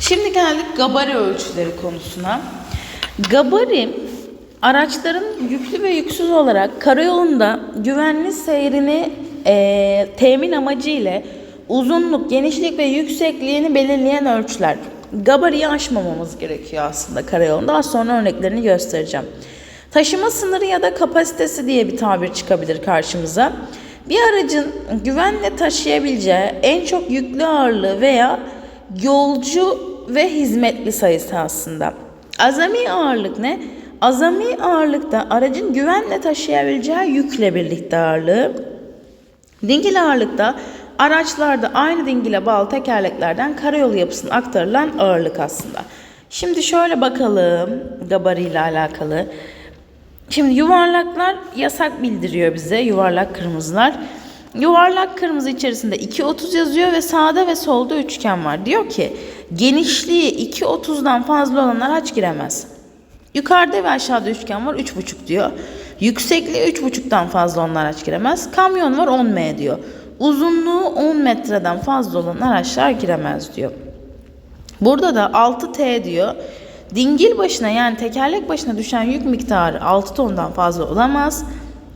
Şimdi geldik gabari ölçüleri konusuna. Gabari araçların yüklü ve yüksüz olarak karayolunda güvenli seyrini eee, temin amacı ile uzunluk, genişlik ve yüksekliğini belirleyen ölçüler. Gabariyi aşmamamız gerekiyor aslında karayolunda. Az sonra örneklerini göstereceğim. Taşıma sınırı ya da kapasitesi diye bir tabir çıkabilir karşımıza. Bir aracın güvenle taşıyabileceği en çok yüklü ağırlığı veya yolcu ve hizmetli sayısı aslında. Azami ağırlık ne? Azami ağırlıkta aracın güvenle taşıyabileceği yükle birlikte ağırlığı. Dingil ağırlıkta araçlarda aynı dingile bağlı tekerleklerden karayolu yapısına aktarılan ağırlık aslında. Şimdi şöyle bakalım gabariyle alakalı. Şimdi yuvarlaklar yasak bildiriyor bize yuvarlak kırmızılar. Yuvarlak kırmızı içerisinde 2.30 yazıyor ve sağda ve solda üçgen var. Diyor ki genişliği 2.30'dan fazla olan araç giremez. Yukarıda ve aşağıda üçgen var 3.5 diyor. Yüksekliği 3.5'tan fazla olan araç giremez. Kamyon var 10 m diyor. Uzunluğu 10 metreden fazla olan araçlar giremez diyor. Burada da 6T diyor. Dingil başına yani tekerlek başına düşen yük miktarı 6 tondan fazla olamaz.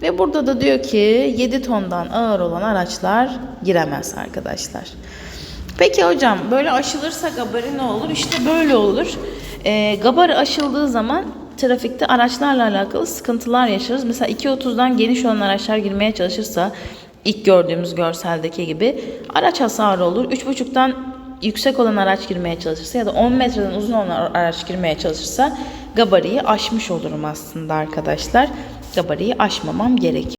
Ve burada da diyor ki 7 tondan ağır olan araçlar giremez arkadaşlar. Peki hocam böyle aşılırsa gabari ne olur? İşte böyle olur. Ee, gabari aşıldığı zaman trafikte araçlarla alakalı sıkıntılar yaşarız. Mesela 2.30'dan geniş olan araçlar girmeye çalışırsa ilk gördüğümüz görseldeki gibi araç hasarı olur. 3.5'tan yüksek olan araç girmeye çalışırsa ya da 10 metreden uzun olan araç girmeye çalışırsa gabariyi aşmış olurum aslında arkadaşlar. Gabariyi aşmamam gerekiyor.